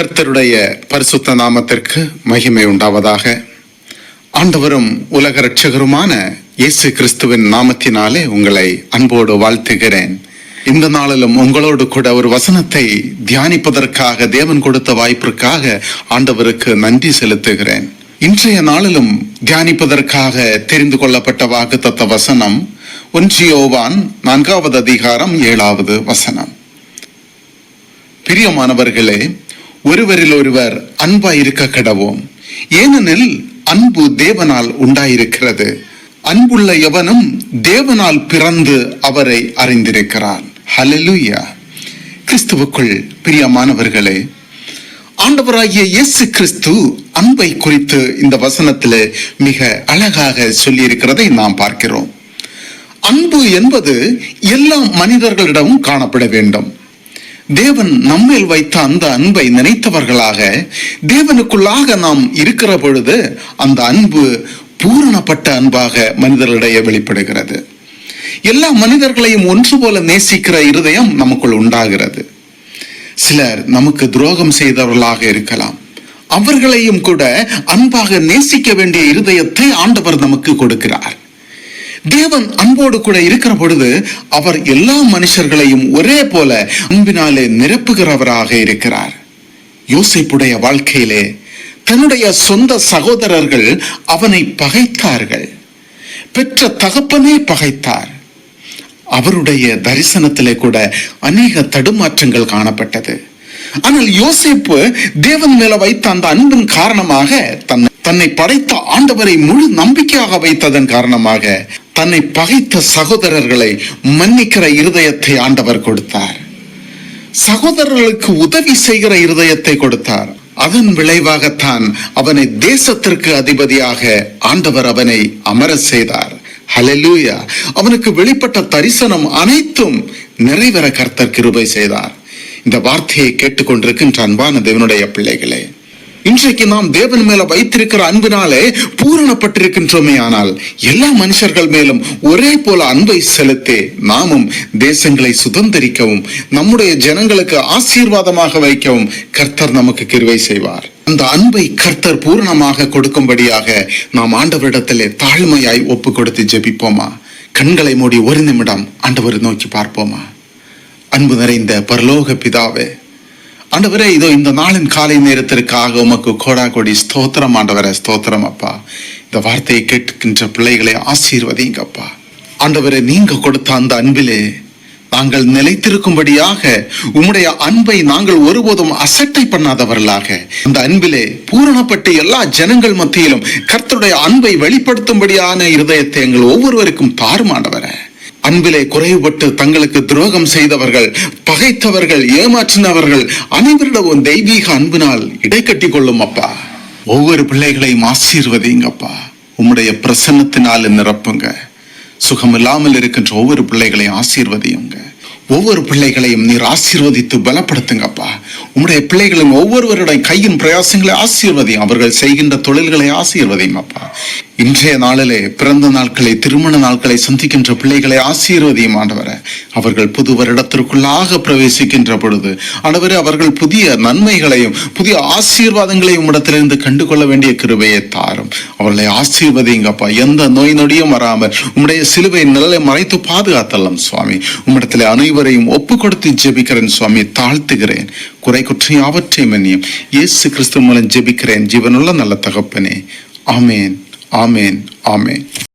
கர்த்தருடைய பரிசுத்த நாமத்திற்கு மகிமை உண்டாவதாக. ஆண்டவரும் உலக ரட்சகருமான இயேசு கிறிஸ்துவின் நாமத்தினாலே உங்களை அன்போடு வாழ்த்துகிறேன். இந்த நாளிலும் உங்களோடு கூட ஒரு வசனத்தை தியானிப்பதற்காக தேவன் கொடுத்த வாய்ப்பிற்காக ஆண்டவருக்கு நன்றி செலுத்துகிறேன். இன்றைய நாளிலும் தியானிப்பதற்காக தெரிந்து கொள்ளப்பட்ட வாக்குத்தத்த வசனம் ஒன்றியோவான் நான்காவது அதிகாரம் ஏழாவது வசனம். பிரியமானவர்களே ஒருவரில் ஒருவர் அன்பாய் இருக்க கடவோம். ஏனெனில் அன்பு தேவனால் உண்டாயிருக்கிறது. அன்புள்ள எவனும் தேவனால் பிறந்து அவரை அறிந்திருக்கிறான். ஹalleluya கிறிஸ்துவுக்குள் பிரியமானவர்களே ஆண்டவராகிய இயேசு கிறிஸ்து அன்பை குறித்து இந்த வசனத்தில் மிக அழகாக சொல்லியிருக்கிறதை நாம் பார்க்கிறோம். அன்பு என்பது எல்லா மனிதர்களிடமும் காணப்பட வேண்டும். தேவன் நம்மேல் வைத்த அந்த அன்பை நினைத்தவர்களாக தேவனுக்குள்ளாக நாம் இருக்கிற பொழுது அந்த அன்பு பூரணப்பட்ட அன்பாக மனிதர்களிடையே வெளிப்படுகிறது. எல்லா மனிதர்களையும் ஒன்று போல நேசிக்கிற இருதயம் நமக்குள் உண்டாகிறது. சிலர் நமக்கு துரோகம் செய்தவர்களாக இருக்கலாம். அவர்களையும் கூட அன்பாக நேசிக்க வேண்டிய இருதயத்தை ஆண்டவர் நமக்கு கொடுக்கிறார். தேவன் அன்போடு கூட இருக்கிற பொழுது அவர் எல்லா மனுஷர்களையும் ஒரே போல அன்பினாலே நிரப்புகிறவராக இருக்கிறார். யோசிப்புடைய வாழ்க்கையிலே தன்னுடைய சொந்த சகோதரர்கள் அவனை பகைத்தார்கள். பெற்ற தகப்பனே பகைத்தார். அவருடைய தரிசனத்திலே கூட அநேக தடுமாற்றங்கள் காணப்பட்டது. ஆனால் யோசிப்பு தேவன் மேல வைத்த அந்த அன்பின் காரணமாக தன்னை தன்னை படைத்த ஆண்டவரை முழு நம்பிக்கையாக வைத்ததன் காரணமாக தன்னை பகைத்த சகோதரர்களை மன்னிக்கிற இருதயத்தை ஆண்டவர் கொடுத்தார். சகோதரர்களுக்கு உதவி செய்கிற இருதயத்தை கொடுத்தார். அதன் விளைவாகத்தான் அவனை தேசத்திற்கு அதிபதியாக ஆண்டவர் அவனை அமர செய்தார். ஹலலூயா அவனுக்கு வெளிப்பட்ட தரிசனம் அனைத்தும் நிறைவேற கர்த்தர் கிருபை செய்தார். இந்த வார்த்தையை கேட்டுக்கொண்டிருக்கின்ற அன்பான தேவனுடைய பிள்ளைகளே இன்றைக்கு நாம் தேவன் மேல வைத்திருக்கிற அன்பினாலே பூரணப்பட்டிருக்கின்றோமே ஆனால் எல்லா மனுஷர்கள் மேலும் ஒரே போல அன்பை செலுத்தி நாமும் தேசங்களை சுதந்திரிக்கவும் நம்முடைய ஜனங்களுக்கு ஆசீர்வாதமாக வைக்கவும் கர்த்தர் நமக்கு கிருவை செய்வார். அந்த அன்பை கர்த்தர் பூரணமாக கொடுக்கும்படியாக நாம் ஆண்டவரிடத்திலே தாழ்மையாய் ஒப்பு கொடுத்து ஜெபிப்போமா? கண்களை மூடி ஒரு நிமிடம் ஆண்டவரை நோக்கி பார்ப்போமா? அன்பு நிறைந்த பரலோக பிதாவே ஆண்டவரே இதோ இந்த நாளின் காலை நேரத்திற்காக உமக்கு கோடா கோடி ஸ்தோத்திரம் ஆண்டவரே ஸ்தோத்திரம் அப்பா. இந்த வார்த்தையை கேட்கின்ற பிள்ளைகளை ஆசீர்வதிங்கப்பா. ஆண்டவரே நீங்க கொடுத்த அந்த அன்பிலே நாங்கள் நிலைத்திருக்கும்படியாக உம்முடைய அன்பை நாங்கள் ஒருபோதும் அசட்டை பண்ணாதவர்களாக. அந்த அன்பிலே பூரணப்பட்டு எல்லா ஜனங்கள் மத்தியிலும் கர்த்தருடைய அன்பை வெளிப்படுத்தும்படியான இருதயத்தை எங்கள் ஒவ்வொருவருக்கும் தாறுமாண்டவரை அன்பிலே குறைவுபட்டு தங்களுக்கு துரோகம் செய்தவர்கள் பகைத்தவர்கள் ஏமாற்றினவர்கள் அனைவரிடமும் தெய்வீக அன்பினால் இடைக்கட்டி கொள்ளும் அப்பா. ஒவ்வொரு பிள்ளைகளையும் ஆசீர்வதிங்கப்பா. உம்முடைய பிரசன்னத்தினால் நிரப்புங்க. சுகம் இல்லாமல் இருக்கின்ற ஒவ்வொரு பிள்ளைகளையும் ஆசீர்வதியுங்க. ஒவ்வொரு பிள்ளைகளையும் நீர் ஆசீர்வதித்து பலப்படுத்துங்கப்பா. உம்முடைய பிள்ளைகளின் ஒவ்வொருவருடைய கையின் பிரயாசங்களை ஆசீர்வதியும். அவர்கள் செய்கின்ற தொழில்களை ஆசீர்வதியும் அப்பா இன்றைய நாளிலே பிறந்த நாட்களை திருமண நாட்களை சந்திக்கின்ற பிள்ளைகளை ஆசீர்வதியும் ஆண்டவர. அவர்கள் புது வருடத்திற்குள்ளாக பிரவேசிக்கின்ற பொழுது ஆண்டவரே அவர்கள் புதிய நன்மைகளையும் புதிய ஆசீர்வாதங்களையும் இடத்திலிருந்து கண்டுகொள்ள வேண்டிய கிருபையை தாரும். அவர்களை ஆசீர்வதிங்கப்பா எந்த நோய் நொடியும் வராமல் உம்முடைய சிலுவை நிழலை மறைத்து பாதுகாத்தல்லாம் சுவாமி. உம்மிடத்தில் அனைவரையும் ஒப்பு கொடுத்து ஜெபிக்கிறேன் சுவாமி. தாழ்த்துகிறேன். குறை குற்றம் யாவற்றையும் மன்னியும். இயேசு கிறிஸ்து மூலம் ஜெபிக்கிறேன். ஜீவனுள்ள நல்ல தகப்பனே. ஆமேன். ஆமேன் ஆமேன்